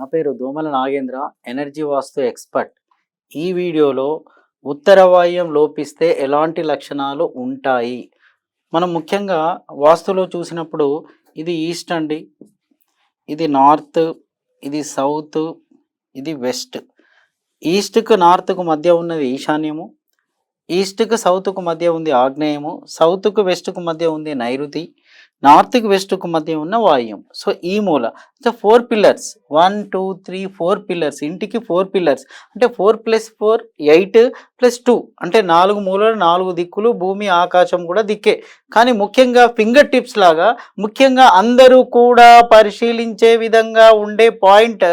నా పేరు దోమల నాగేంద్ర ఎనర్జీ వాస్తు ఎక్స్పర్ట్ ఈ వీడియోలో ఉత్తర వాయుం లోపిస్తే ఎలాంటి లక్షణాలు ఉంటాయి? మనం ముఖ్యంగా వాస్తులో చూసినప్పుడు ఇది ఈస్ట్ అండి ఇది నార్త్ ఇది సౌత్ ఇది వెస్ట్. ఈస్ట్కు నార్త్కు మధ్య ఉన్నది ఈశాన్యము ఈస్ట్కు సౌత్కు మధ్య ఉంది ఆగ్నేయము సౌత్కు వెస్ట్కు మధ్య ఉంది నైరుతి నార్త్కి వెస్ట్కు మధ్య ఉన్న వాయుం. సో ఈ మూల so four pillars. One two three four pillars. ఇంటికి ఫోర్ పిల్లర్స్. అంటే four plus four eight plus two. అంటే నాలుగు మూలలు నాలుగు దిక్కులు భూమి ఆకాశం కూడా దిక్కే. కానీ ముఖ్యంగా ఫింగర్ టిప్స్ లాగా ముఖ్యంగా అందరూ కూడా పరిశీలించే విధంగా ఉండే పాయింట్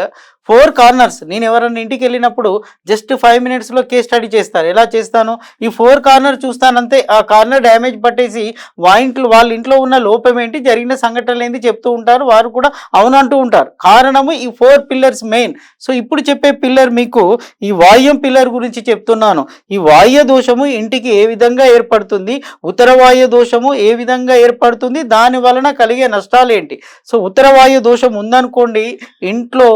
ఫోర్ కార్నర్స్. నేను ఎవరైనా ఇంటికి వెళ్ళినప్పుడు జస్ట్ ఫైవ్ మినిట్స్లో కేస్ స్టడీ చేస్తారు. ఎలా చేస్తాను? ఈ ఫోర్ కార్నర్ చూస్తానంతే. ఆ కార్నర్ డ్యామేజ్ పట్టేసి వా ఇంట్లో వాళ్ళ ఇంట్లో ఉన్న లోపం ఏంటి జరిగిన సంఘటనలు ఏంటి చెప్తూ ఉంటారు. వారు కూడా అవునంటూ ఉంటారు. కారణము ఈ ఫోర్ పిల్లర్స్ మెయిన్ సో ఇప్పుడు చెప్పే పిల్లర్ మీకు ఈ వాయుం పిల్లర్ గురించి చెప్తున్నాను. ఈ వాయు దోషము ఇంటికి ఏ విధంగా ఏర్పడుతుంది? ఉత్తర వాయు దోషము ఏ విధంగా ఏర్పడుతుంది? దాని వలన కలిగే నష్టాలు ఏంటి? సో ఉత్తర వాయు దోషం ఉందనుకోండి ఇంట్లో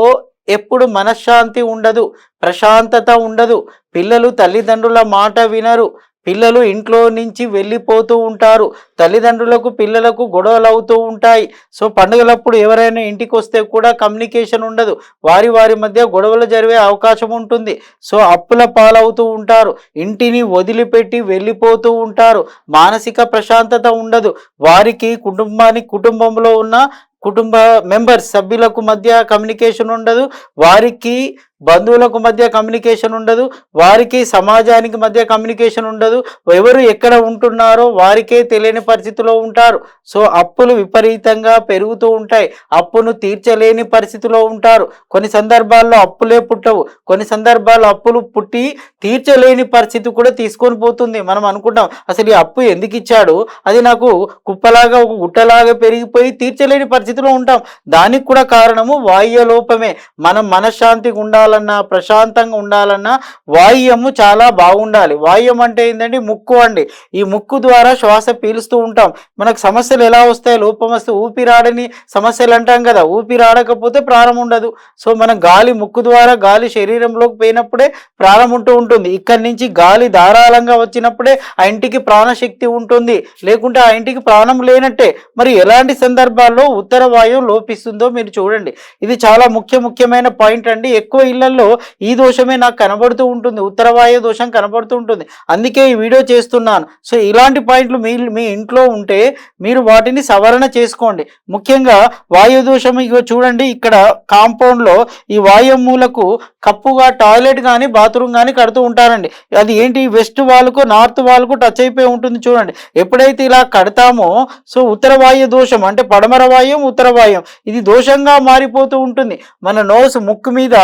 ఎప్పుడు మనశ్శాంతి ఉండదు ప్రశాంతత ఉండదు. పిల్లలు తల్లిదండ్రుల మాట వినరు పిల్లలు ఇంట్లో నుంచి వెళ్ళిపోతూ ఉంటారు. తల్లిదండ్రులకు పిల్లలకు గొడవలు అవుతూ ఉంటాయి. సో పండుగలప్పుడు ఎవరైనా ఇంటికి వస్తే కూడా కమ్యూనికేషన్ ఉండదు. వారి వారి మధ్య గొడవలు జరిగే అవకాశం ఉంటుంది. సో అప్పుల పాలవుతూ ఉంటారు. ఇంటిని వదిలిపెట్టి వెళ్ళిపోతూ ఉంటారు. మానసిక ప్రశాంతత ఉండదు. వారికి కుటుంబానికి కుటుంబంలో ఉన్న కుటుంబ మెంబర్స్ సభ్యులకు మధ్య కమ్యూనికేషన్ ఉండదు. వారికి బంధువులకు మధ్య కమ్యూనికేషన్ ఉండదు వారికి సమాజానికి మధ్య కమ్యూనికేషన్ ఉండదు ఎవరు ఎక్కడ ఉంటున్నారో వారికే తెలియని పరిస్థితిలో ఉంటారు. సో అప్పులు విపరీతంగా పెరుగుతూ ఉంటాయి. అప్పును తీర్చలేని పరిస్థితిలో ఉంటారు. కొన్ని సందర్భాల్లో అప్పులే పుట్టవు. కొన్ని సందర్భాల్లో అప్పులు పుట్టి తీర్చలేని పరిస్థితి కూడా తీసుకొని పోతుంది. మనం అనుకుంటాం అసలు ఈ అప్పు ఎందుకు ఇచ్చాడు? అది నాకు కుప్పలాగా ఒక గుట్టలాగా పెరిగిపోయి తీర్చలేని పరిస్థితిలో ఉంటాం. దానికి కూడా కారణము వాయు లోపమే మనం మనశ్శాంతిగా ఉండాలన్నా ప్రశాంతంగా ఉండాలన్నా వాయుము చాలా బాగుండాలి. వాయుం అంటే ఏంటంటే ముక్కు అండి. ఈ ముక్కు ద్వారా శ్వాస పీలుస్తూ ఉంటాం. మనకు సమస్యలు ఎలా వస్తాయి? లోపం వస్తే ఊపిరాడని సమస్యలు అంటాం కదా. ఊపిరాడకపోతే ప్రాణం ఉండదు. సో మనం గాలి ముక్కు ద్వారా గాలి శరీరంలోకి పోయినప్పుడే ప్రాణం ఉంటూ ఉంటుంది. ఇక్కడి నుంచి గాలి ధారాళంగా వచ్చినప్పుడే ఆ ఇంటికి ప్రాణశక్తి ఉంటుంది. లేకుంటే ఆ ఇంటికి ప్రాణం లేనట్టే. మరి ఎలాంటి సందర్భాల్లో ఉత్తర వాయువు లోపిస్తుందో మీరు చూడండి. ఇది చాలా ముఖ్య ముఖ్యమైన పాయింట్ అండి. ఎక్కువ ఇళ్ళలో ఈ దోషమే నాకు కనబడుతూ ఉంటుంది ఉత్తర వాయు దోషం కనబడుతూ ఉంటుంది. అందుకే ఈ వీడియో చేస్తున్నాను. సో ఇలాంటి పాయింట్లు మీ మీ ఇంట్లో ఉంటే మీరు వాటిని సవరణ చేసుకోండి. ముఖ్యంగా వాయు దోషం ఇగో చూడండి ఇక్కడ కాంపౌండ్లో ఈ వాయు మూలకు కప్పుగా టాయిలెట్ కానీ బాత్రూమ్ కానీ కడుతూ ఉంటారండి. అది ఏంటి? వెస్ట్ వాళ్ళకు నార్త్ వాళ్ళకు టచ్ అయిపోయి ఉంటుంది చూడండి. ఎప్పుడైతే ఇలా కడతామో సో ఉత్తర వాయు దోషం అంటే పడమర వాయుం ఉత్తర వాయుం ఇది దోషంగా మారిపోతూ ఉంటుంది. మన నోస్ ముక్కు మీద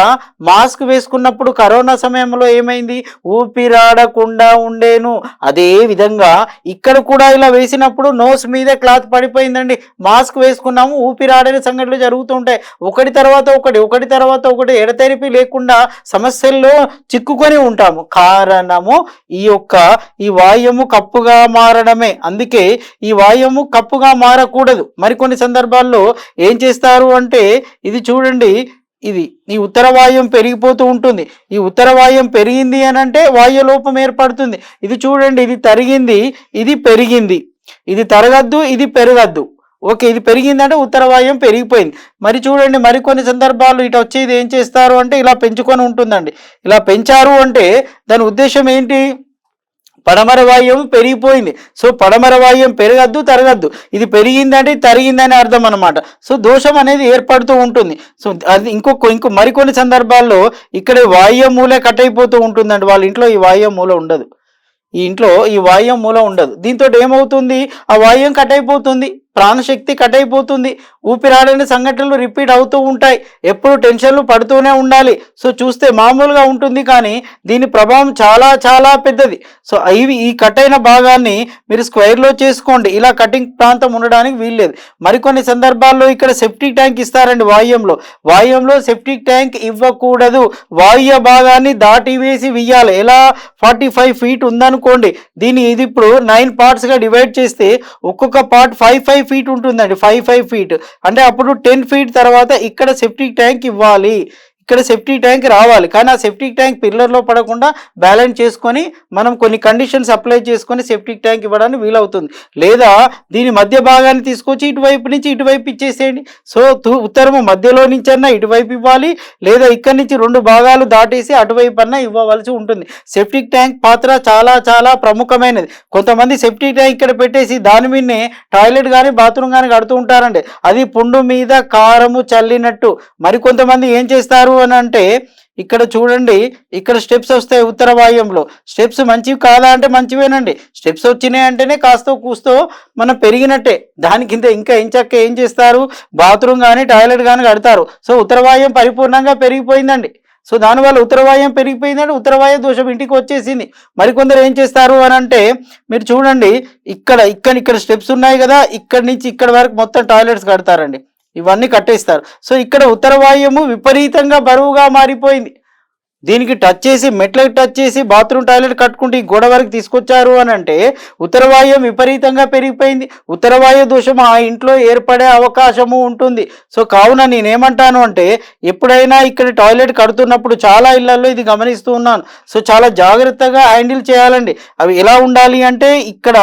మాస్క్ వేసుకున్నప్పుడు కరోనా సమయంలో ఏమైంది? ఊపిరాడకుండా ఉండేను. అదే విధంగా ఇక్కడ కూడా ఇలా వేసినప్పుడు నోస్ మీద క్లాత్ పడిపోయిందండి. మాస్క్ వేసుకున్నాము ఊపిరాడని సంఘటనలు జరుగుతుంటాయి ఒకటి తర్వాత ఒకటి ఒకటి తర్వాత ఒకటి ఎడతెరిపి లేకుండా సమస్యల్లో చిక్కుకొని ఉంటాము. కారణము ఈ యొక్క ఈ వాయుము కప్పుగా మారడమే. అందుకే ఈ వాయుము కప్పుగా మారకూడదు. మరికొన్ని సందర్భాల్లో ఏం చేస్తారు అంటే ఇది చూడండి ఇది ఈ ఉత్తర వాయుం పెరిగిపోతూ ఉంటుంది. ఈ ఉత్తర వాయుం పెరిగింది అని అంటే వాయులోపం ఏర్పడుతుంది. ఇది చూడండి ఇది తరిగింది ఇది పెరిగింది. ఇది తరగద్దు ఇది పెరగద్దు. ఓకే ఇది పెరిగిందంటే ఉత్తరవాయుం పెరిగిపోయింది. మరి చూడండి మరికొన్ని సందర్భాలు ఇటు వచ్చేది ఏం చేస్తారు అంటే ఇలా పెంచుకొని ఉంటుందండి. ఇలా పెంచారు అంటే దాని ఉద్దేశం ఏంటి? పడమర వాయువు పెరిగిపోయింది. సో పడమర వాయువు పెరగద్దు తరగద్దు. ఇది పెరిగిందంటే తరిగిందని అర్థం అనమాట సో దోషం అనేది ఏర్పడుతూ ఉంటుంది. సో అది ఇంకొక ఇంకో మరికొన్ని సందర్భాల్లో ఇక్కడ వాయు మూలే కట్ అయిపోతూ ఉంటుందండి. వాళ్ళ ఇంట్లో ఈ వాయు మూల ఉండదు. ఈ ఇంట్లో ఈ వాయువు మూల ఉండదు. దీంతో ఏమవుతుంది? ఆ వాయుం కట్ అయిపోతుంది. ప్రాణశక్తి కట్ అయిపోతుంది ఊపిరాడని సంఘటనలు రిపీట్ అవుతూ ఉంటాయి. ఎప్పుడు టెన్షన్లు పడుతూనే ఉండాలి. సో చూస్తే మామూలుగా ఉంటుంది కానీ దీని ప్రభావం చాలా చాలా పెద్దది. సో ఇవి ఈ కట్ అయిన భాగాన్ని మీరు స్క్వేర్లో చేసుకోండి. ఇలా కటింగ్ ప్రాంతం ఉండడానికి వీల్లేదు. మరికొన్ని సందర్భాల్లో ఇక్కడ సెప్టిక్ ట్యాంక్ ఇస్తారండి వాయుంలో వాయుంలో సెప్టిక్ ట్యాంక్ ఇవ్వకూడదు. వాయు భాగాన్ని దాటి వేసి వెయ్యాలి. ఎలా? ఫార్టీ ఫైవ్ ఫీట్ ఉందనుకోండి. దీన్ని ఇది ఇప్పుడు నైన్ పార్ట్స్గా డివైడ్ చేస్తే ఒక్కొక్క పార్ట్ ఫైవ్ ఫైవ్ ఫీట్ ఉంటుందండి. ఫైవ్ ఫైవ్ ఫీట్ అంటే అప్పుడు టెన్ ఫీట్ తర్వాత ఇక్కడ సెప్టిక్ ట్యాంక్ ఇవ్వాలి. ఇక్కడ సెప్టిక్ ట్యాంక్ రావాలి. కానీ ఆ సెప్టిక్ ట్యాంక్ పిల్లర్లో పడకుండా బ్యాలెన్స్ చేసుకొని మనం కొన్ని కండిషన్స్ అప్లై చేసుకొని సెప్టిక్ ట్యాంక్ ఇవ్వడానికి వీలవుతుంది. లేదా దీని మధ్య భాగాన్ని తీసుకొచ్చి ఇటువైపు నుంచి ఇటువైపు ఇచ్చేసేయండి. సో ఉత్తరము మధ్యలో నుంచి అన్నా ఇటువైపు ఇవ్వాలి. లేదా ఇక్కడి నుంచి రెండు భాగాలు దాటేసి అటువైపు అన్నా ఇవ్వవలసి ఉంటుంది. సెప్టిక్ ట్యాంక్ పాత్ర చాలా చాలా ప్రముఖమైనది. కొంతమంది సెప్టిక్ ట్యాంక్ ఇక్కడ పెట్టేసి దాని మీదనే టాయిలెట్ కానీ బాత్రూమ్ కానీ కడుతూ ఉంటారండి. అది పుండు మీద కారము చల్లినట్టు. మరి కొంతమంది ఏం చేస్తారు? అని అంటే ఇక్కడ చూడండి ఇక్కడ స్టెప్స్ వస్తాయి ఉత్తర వాయువ్యంలో స్టెప్స్ మంచివి కాదా అంటే మంచివేనండి. స్టెప్స్ వచ్చినాయి అంటేనే కాస్తో కూస్తో మనం పెరిగినట్టే. దాని కింద ఇంకా ఎంచక్క ఏం చేస్తారు? బాత్రూమ్ కానీ టాయిలెట్ కానీ కడతారు. సో ఉత్తర వాయువ్యం పరిపూర్ణంగా పెరిగిపోయిందండి. సో దానివల్ల ఉత్తరవాయం పెరిగిపోయిందంటే ఉత్తరవాయు దోషం ఇంటికి వచ్చేసింది. మరికొందరు ఏం చేస్తారు అని అంటే మీరు చూడండి ఇక్కడ ఇక్కడ ఇక్కడ స్టెప్స్ ఉన్నాయి కదా ఇక్కడ నుంచి ఇక్కడ వరకు మొత్తం టాయిలెట్స్ కడతారండి. ఇవన్నీ కట్టేస్తారు. సో ఇక్కడ ఉత్తరవాయుము విపరీతంగా బరువుగా మారిపోయింది. దీనికి టచ్ చేసి మెట్లకు టచ్ చేసి బాత్రూమ్ టాయిలెట్ కట్టుకుంటే ఈ గోడ వరకు తీసుకొచ్చారు అని అంటే ఉత్తరవాయుం విపరీతంగా పెరిగిపోయింది. ఉత్తరవాయు దోషం ఆ ఇంట్లో ఏర్పడే అవకాశము ఉంటుంది. సో కావున నేనేమంటాను అంటే ఎప్పుడైనా ఇక్కడ టాయిలెట్ కడుతున్నప్పుడు చాలా ఇళ్ళలో ఇది గమనిస్తూ ఉన్నాను. సో చాలా జాగ్రత్తగా హ్యాండిల్ చేయాలండి. అవి ఎలా ఉండాలి అంటే ఇక్కడ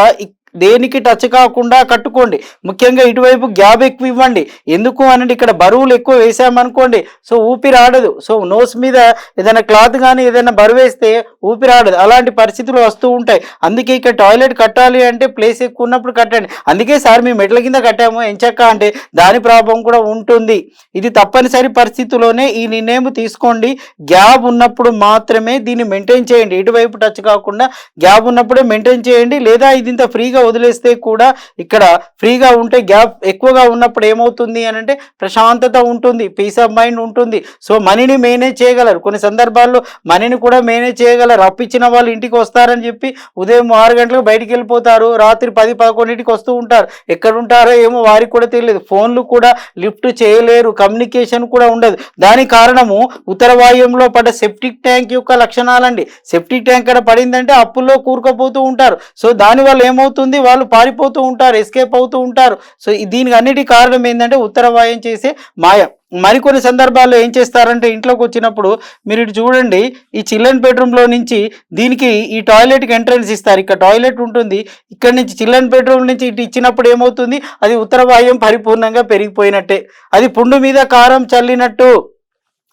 దేనికి టచ్ కాకుండా కట్టుకోండి. ముఖ్యంగా ఇటువైపు గ్యాబ్ ఎక్కువ ఇవ్వండి. ఎందుకు అనండి? ఇక్కడ బరువులు ఎక్కువ వేసామనుకోండి సో ఊపిరి ఆడదు సో నోస్ మీద ఏదైనా క్లాత్ కానీ ఏదైనా బరువు వేస్తే ఊపిరి ఆడదు అలాంటి పరిస్థితులు వస్తూ ఉంటాయి. అందుకే ఇక్కడ టాయిలెట్ కట్టాలి అంటే ప్లేస్ ఎక్కువ ఉన్నప్పుడు కట్టండి. అందుకే సార్ మేము మెట్ల కింద కట్టాము. ఎంచక్క అంటే దాని ప్రాబ్లం కూడా ఉంటుంది. ఇది తప్పనిసరి పరిస్థితిలోనే ఈ నిర్ణయం తీసుకోండి. గ్యాబ్ ఉన్నప్పుడు మాత్రమే దీన్ని మెయింటైన్ చేయండి. ఇటువైపు టచ్ కాకుండా గ్యాబ్ ఉన్నప్పుడే మెయింటైన్ చేయండి. లేదా ఇది ఇంత ఫ్రీగా వదిలేస్తే కూడా ఇక్కడ ఫ్రీగా ఉంటే గ్యాప్ ఎక్కువగా ఉన్నప్పుడు ఏమవుతుంది అని అంటే ప్రశాంతత ఉంటుంది పీస్ ఆఫ్ మైండ్ ఉంటుంది. సో మనీని మేనేజ్ చేయగలరు. కొన్ని సందర్భాల్లో మనీని కూడా మేనేజ్ చేయగలరు. అప్పిచ్చిన వాళ్ళు ఇంటికి వస్తారని చెప్పి ఉదయం ఆరు గంటలకు బయటికి వెళ్ళిపోతారు. రాత్రి పది పదకొండింటికి వస్తూ ఉంటారు. ఎక్కడ ఉంటారో ఏమో వారికి కూడా తెలియదు. ఫోన్లు కూడా లిఫ్ట్ చేయలేరు. కమ్యూనికేషన్ కూడా ఉండదు. దాని కారణము ఉత్తర వాయుంలో పడ్డ సెప్టిక్ ట్యాంక్ యొక్క లక్షణాలండి. సెప్టిక్ ట్యాంక్ అక్కడ పడిందంటే అప్పుల్లో కూరుకుపోతూ ఉంటారు. సో దానివల్ల ఏమవుతుంది? వాళ్ళు పారిపోతూ ఉంటారు ఎస్కేప్ అవుతూ ఉంటారు. సో దీనికి అన్నిటి కారణం ఏంటంటే ఉత్తరవాయం చేసే మాయ. మరికొన్ని సందర్భాల్లో ఏం చేస్తారంటే ఇంట్లోకి వచ్చినప్పుడు మీరు ఇటు చూడండి ఈ చిల్డ్రన్ బెడ్రూమ్లో నుంచి దీనికి ఈ టాయిలెట్కి ఎంట్రన్స్ ఇస్తారు. ఇక్కడ టాయిలెట్ ఉంటుంది ఇక్కడ నుంచి చిల్డ్రన్ బెడ్రూమ్ నుంచి ఇటు ఇచ్చినప్పుడు ఏమవుతుంది? అది ఉత్తరవాయం పరిపూర్ణంగా పెరిగిపోయినట్టే. అది పుండు మీద కారం చల్లినట్టు.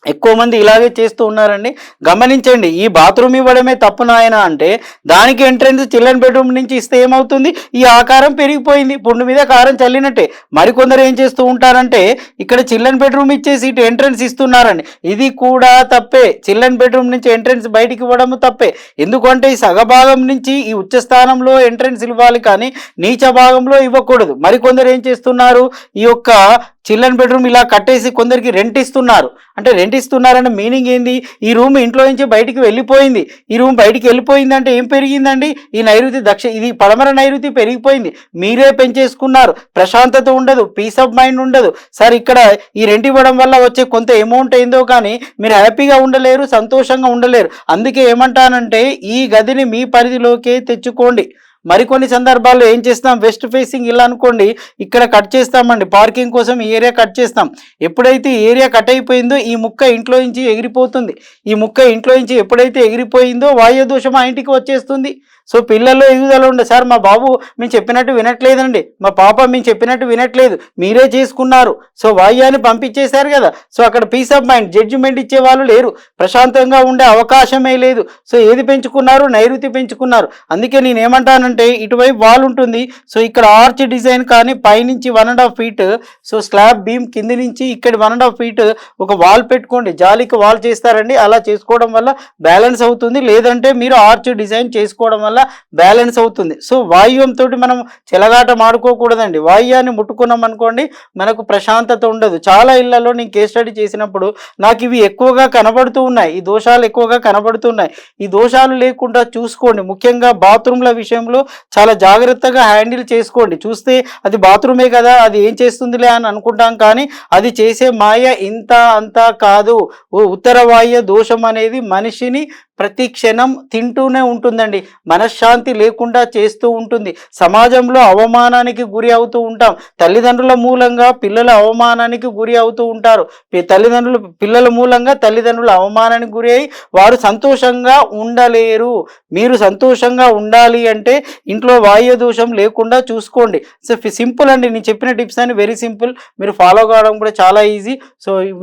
ఎక్కువ మంది ఇలాగే చేస్తూ ఉన్నారండి. గమనించండి ఈ బాత్రూమ్ ఇవ్వడమే తప్పు నాయన అంటే దానికి ఎంట్రెన్స్ చిల్డ్రన్ బెడ్రూమ్ నుంచి ఇస్తే ఏమవుతుంది? ఈ ఆకారం పెరిగిపోయింది పుండు మీద కారం చల్లినట్టే. మరికొందరు ఏం చేస్తూ ఉంటారంటే ఇక్కడ చిల్డ్రన్ బెడ్రూమ్ ఇచ్చేసి ఇటు ఎంట్రెన్స్ ఇస్తున్నారండి. ఇది కూడా తప్పే. చిల్డ్రన్ బెడ్రూమ్ నుంచి ఎంట్రెన్స్ బయటికి ఇవ్వడము తప్పే. ఎందుకంటే ఈ సగభాగం నుంచి ఈ ఉచ్చ స్థానంలో ఎంట్రెన్స్ ఇవ్వాలి కానీ నీచ భాగంలో ఇవ్వకూడదు. మరికొందరు ఏం చేస్తున్నారు? ఈ యొక్క చిల్డ్రన్ బెడ్రూమ్ ఇలా కట్టేసి కొందరికి రెంట్ ఇస్తున్నారు. అంటే రెంట్ ఇస్తున్నారన్న మీనింగ్ ఏంది? ఈ రూమ్ ఇంట్లో నుంచి బయటికి వెళ్ళిపోయింది. ఈ రూమ్ బయటికి వెళ్ళిపోయింది అంటే ఏం పెరిగిందండి? ఈ నైరుతి దక్ష ఇది పడమర నైరుతి పెరిగిపోయింది. మీరే పెంచేసుకున్నారు. ప్రశాంతత ఉండదు. పీస్ ఆఫ్ మైండ్ ఉండదు. సార్ ఇక్కడ ఈ రెంట్ ఇవ్వడం వల్ల వచ్చే కొంత అమౌంట్ ఏందో కానీ మీరు హ్యాపీగా ఉండలేరు సంతోషంగా ఉండలేరు. అందుకే ఏమంటానంటే ఈ గదిని మీ పరిధిలోకే తెచ్చుకోండి. మరికొన్ని సందర్భాల్లో ఏం చేస్తాం? వెస్ట్ ఫేసింగ్ ఇలా అనుకోండి ఇక్కడ కట్ చేస్తామండి. పార్కింగ్ కోసం ఈ ఏరియా కట్ చేస్తాం. ఎప్పుడైతే ఏరియా కట్ అయిపోయిందో ఈ ముక్క ఇంట్లో నుంచి ఎగిరిపోతుంది. ఈ ముక్క ఇంట్లో నుంచి ఎప్పుడైతే ఎగిరిపోయిందో వాయుదోషం ఆ ఇంటికి వచ్చేస్తుంది. సో పిల్లల్లో ఎదుగుదల ఉండే. సార్ మా బాబు మేము చెప్పినట్టు వినట్లేదండి. మా పాప మేము చెప్పినట్టు వినట్లేదు. మీరే చేసుకున్నారు. సో వాయ్యాన్ని పంపించేశారు కదా. సో అక్కడ పీస్ ఆఫ్ మైండ్ జడ్జిమెంట్ ఇచ్చే వాళ్ళు లేరు. ప్రశాంతంగా ఉండే అవకాశమే లేదు. సో ఏది పెంచుకున్నారు? నైరుతి పెంచుకున్నారు. అందుకే నేను ఏమంటానంటే ఇటువైపు వాల్ ఉంటుంది. సో ఇక్కడ ఆర్చ్ డిజైన్ కానీ పైనుంచి one and half feet so slab beam కింది నుంచి ఇక్కడ వన్ అండ్ హాఫ్ ఫీట్ ఒక వాల్ పెట్టుకోండి. జాలికి వాల్ చేస్తారండి. అలా చేసుకోవడం వల్ల బ్యాలెన్స్ అవుతుంది. లేదంటే మీరు ఆర్చ్ డిజైన్ చేసుకోవడం వల్ల బ్యాలెన్స్ అవుతుంది. సో వాయువంతో మనం చెలగాట మాడుకోకూడదండి. వాయువ్యాన్ని ముట్టుకున్నాం అనుకోండి మనకు ప్రశాంతత ఉండదు. చాలా ఇళ్ళలో నేను కేస్ స్టడీ చేసినప్పుడు నాకు ఇవి ఎక్కువగా కనబడుతూ ఉన్నాయి. ఈ దోషాలు ఎక్కువగా కనబడుతున్నాయి ఈ దోషాలు లేకుండా చూసుకోండి. ముఖ్యంగా బాత్రూమ్ల విషయంలో చాలా జాగ్రత్తగా హ్యాండిల్ చేసుకోండి. చూస్తే అది బాత్రూమే కదా అది ఏం చేస్తుందిలే అని అనుకుంటాం కానీ అది చేసే మాయ ఇంత అంతా కాదు. ఓ ఉత్తర వాయు దోషం అనేది మనిషిని ప్రతి క్షణం తింటూనే ఉంటుందండి. మనశ్శాంతి లేకుండా చేస్తూ ఉంటుంది. సమాజంలో అవమానానికి గురి అవుతూ ఉంటాం. తల్లిదండ్రుల మూలంగా పిల్లల అవమానానికి గురి అవుతూ ఉంటారు. తల్లిదండ్రులు పిల్లల మూలంగా తల్లిదండ్రుల అవమానానికి గురి అయి వారు సంతోషంగా ఉండలేరు. మీరు సంతోషంగా ఉండాలి అంటే ఇంట్లో వాయు దోషం లేకుండా చూసుకోండి. సో సింపుల్ అండి. నేను చెప్పిన టిప్స్ అని వెరీ సింపుల్. మీరు ఫాలో కావడం కూడా చాలా ఈజీ. సో